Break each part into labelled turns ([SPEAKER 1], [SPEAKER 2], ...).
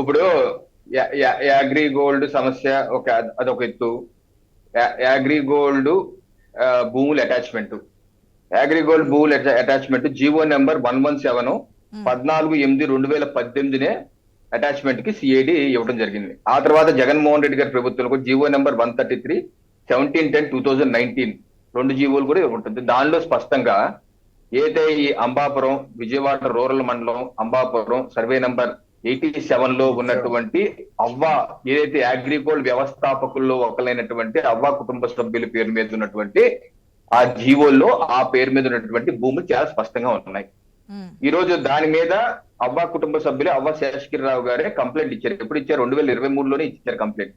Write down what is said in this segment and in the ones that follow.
[SPEAKER 1] ఇప్పుడు యాగ్రి గోల్డ్ సమస్య ఒక అదొక ఎత్తు. యాగ్రి గోల్డ్ భూముల అటాచ్మెంట్. యాగ్రి గోల్డ్ భూముల attachment GO number one one seven పద్నాలుగు ఎనిమిది రెండు వేల పద్దెనిమిదినే అటాచ్మెంట్కి సిఐడి ఇవ్వడం జరిగింది. ఆ తర్వాత జగన్మోహన్ రెడ్డి గారి ప్రభుత్వంలో GO number one thirty three seventeen ten two thousand nineteen రెండు జీవోలు కూడా ఉంటుంది. దానిలో స్పష్టంగా ఏదైతే ఈ అంబాపురం విజయవాడ రూరల్ మండలం అంబాపురం సర్వే నంబర్ ఎయిటీ సెవెన్లో ఉన్నటువంటి అవ్వ ఏదైతే అగ్రిగోల్డ్ వ్యవస్థాపకుల్లో ఒకలైనటువంటి అవ్వ కుటుంబ సభ్యుల పేరు మీద ఉన్నటువంటి ఆ జీవోల్లో ఆ పేరు మీద ఉన్నటువంటి భూములు చాలా స్పష్టంగా ఉన్నాయి. ఈ రోజు దాని మీద అవ్వ కుటుంబ సభ్యులు అవ్వ శేషగిరిరావు గారే కంప్లైంట్ ఇచ్చారు. ఎప్పుడు ఇచ్చారు? రెండు వేల ఇరవై మూడులోనే ఇచ్చారు కంప్లైంట్.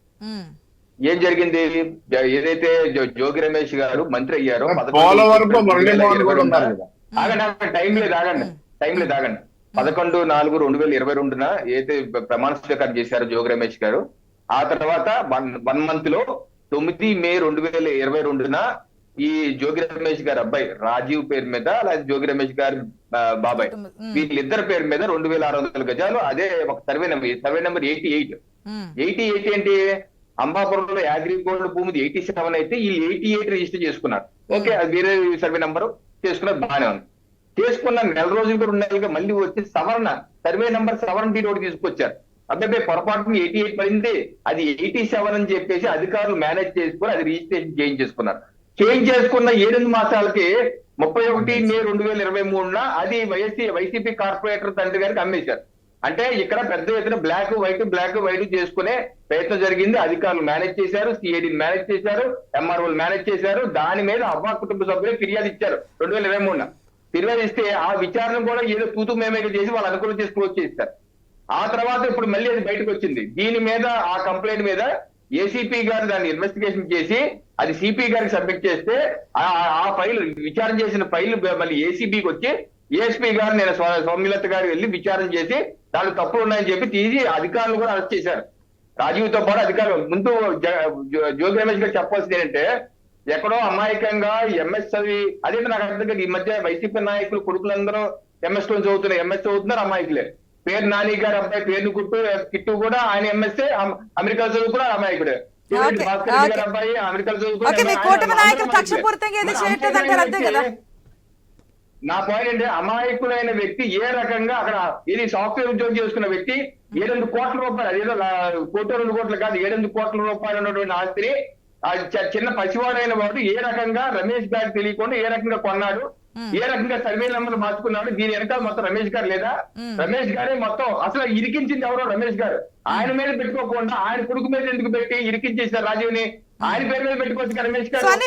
[SPEAKER 1] ఏం జరిగింది? ఏదైతే జోగి రమేష్ గారు మంత్రి అయ్యారో ఆగండి టైం లేదు ఆగండి టైం లేదు ఆగండి. పదకొండు నాలుగు రెండు వేల ఇరవై రెండున ఏదైతే ప్రమాణ స్వీకారం చేశారో జోగి రమేష్ గారు ఆ తర్వాత వన్ వన్ మంత్లో తొమ్మిది మే రెండు వేల ఇరవై రెండున ఈ జోగి రమేష్ గారి అబ్బాయి రాజీవ్ పేరు మీద లేదా జోగి రమేష్ గారి బాబాయ్ వీళ్ళిద్దరి పేరు మీద రెండు వేల ఆరు వందల గజాలు అదే ఒక survey number survey number eighty eight. Eighty eight ఏంటి? అంబాపురంలో అగ్రిగోల్డ్ భూమిది ఎయిటీ సెవెన్ అయితే వీళ్ళు ఎయిటీ ఎయిట్ రిజిస్టర్ చేసుకున్నారు. ఓకే అది వేరే సర్వే నంబర్ చేసుకున్నారు బాగానే ఉంది. చేసుకున్న నెల రోజులు రెండు నెలలుగా మళ్ళీ వచ్చి సవరణ సర్వే నెంబర్ సవరణ డీట్ ఒకటి తీసుకొచ్చారు. అబ్బాయి పొరపాటున ఎయిటీ ఎయిట్ పడింది అది ఎయిటీ సెవెన్ అని చెప్పేసి అధికారులు మేనేజ్ చేసుకుని అది రిజిస్ట్రేషన్ చేంజ్ చేసుకున్నారు. చేంజ్ చేసుకున్న ఏడెనిమిది మాసాలకి ముప్పై ఒకటి మే రెండు వేల ఇరవై మూడున అది వైఎస్సీ వైసీపీ కార్పొరేటర్ తండ్రి గారికి అమ్మేశారు. అంటే ఇక్కడ పెద్ద ఎత్తున బ్లాక్ వైట్ బ్లాక్ వైట్ చేసుకునే ప్రయత్నం జరిగింది. అధికారులు మేనేజ్ చేశారు సిఐడిని మేనేజ్ చేశారు ఎంఆర్ఓలు మేనేజ్ చేశారు. దాని మీద అవ్వ కుటుంబ సభ్యులు ఫిర్యాదు ఇచ్చారు రెండు వేల ఇరవై మూడున. నిర్వహిస్తే ఆ విచారణ కూడా ఏదో తూతు మేమే చేసి వాళ్ళు అనుకూలం చేసి క్లోజ్ చేస్తారు ఆ తర్వాత ఇప్పుడు మళ్ళీ అది బయటకు వచ్చింది. దీని మీద ఆ కంప్లైంట్ మీద ఏసీపీ గారు దాన్ని ఇన్వెస్టిగేషన్ చేసి అది సిపి గారికి సబ్మిట్ చేస్తే ఆ ఫైల్ విచారణ చేసిన ఫైల్ మళ్ళీ ఏసీబీకి వచ్చి ఏఎస్పీ గారు నేను సౌమ్యలత గారు వెళ్ళి విచారణ చేసి దాంట్లో తప్పులు ఉన్నాయని చెప్పి తీసి అధికారులు కూడా అరెస్ట్ చేశారు. రాజీవ్తో పాటు అధికారులు ముందు జ్యోతి జోగి రమేష్ గారు చెప్పాల్సింది ఏంటంటే ఎక్కడో అమాయకంగా ఎంఎస్ చదివి అదే నాకు అర్థం కాదు ఈ మధ్య వైసీపీ నాయకులు కొడుకులందరూ ఎంఎస్లో చదువుతున్నారు. ఎంఎస్ చదువుతున్నారు అమాయకులే. పేరు నాని గారు అబ్బాయి పేరు కుట్టు కిట్టు కూడా ఆయన ఎంఎస్ఏ అమెరికా అమాయకుడే.
[SPEAKER 2] అంటారు అంతే కదా?
[SPEAKER 1] నా పాయింట్ ఏంటి? అమాయకులైన వ్యక్తి ఏ రకంగా అక్కడ ఇది సాఫ్ట్వేర్ ఉద్యోగం చేసుకున్న వ్యక్తి ఏడెనిమిది కోట్ల రూపాయలు అదేదో కోటి రెండు కోట్లు కాదు ఏడెనిమిది కోట్ల రూపాయలు ఉన్నటువంటి ఆస్తిని చిన్న పసివాడైన వాడు ఏ రకంగా రమేష్ గారికి తెలియకుండా ఏ రకంగా కొన్నాడు ఏ రకంగా సర్వే నెంబర్ మార్చుకున్నాడు దీని వెనకాల మొత్తం రమేష్ గారు లేదా. రమేష్ గారే మొత్తం అసలు ఇరికించింది ఎవరో రమేష్ గారు. ఆయన మీద పెట్టుకోకుండా ఆయన కొడుకు మీద ఎందుకు పెట్టి ఇరికించేశారు రాజీవ్ని? ఆయన పేరు మీద పెట్టుకోవచ్చు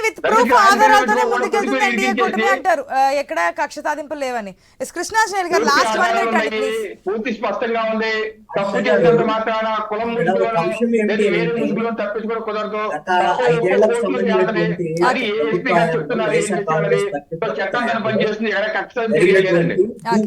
[SPEAKER 2] విత్ ప్రూఫ్ ఆధారాలతోనే ముందుకెళ్తుంది ఎన్డీఏ కూటమి అంటారు. ఎక్కడ కక్ష సాధింపులు లేవని. ఎస్ కృష్ణాచార్య గారు
[SPEAKER 1] పూర్తి
[SPEAKER 2] లాస్ట్ వన్ మినిట్ అండి
[SPEAKER 1] పూర్తి స్పష్టంగా ఉంది. తప్పు చేసినంత మాత్రాన కులం ముసుగులోనో తప్పించుకోవడం కుదరదు. అది చెప్తున్నారు? చట్టం పనిచేస్తుంది. ఎక్కడ కక్ష తెలియలేదండి
[SPEAKER 2] ఓకే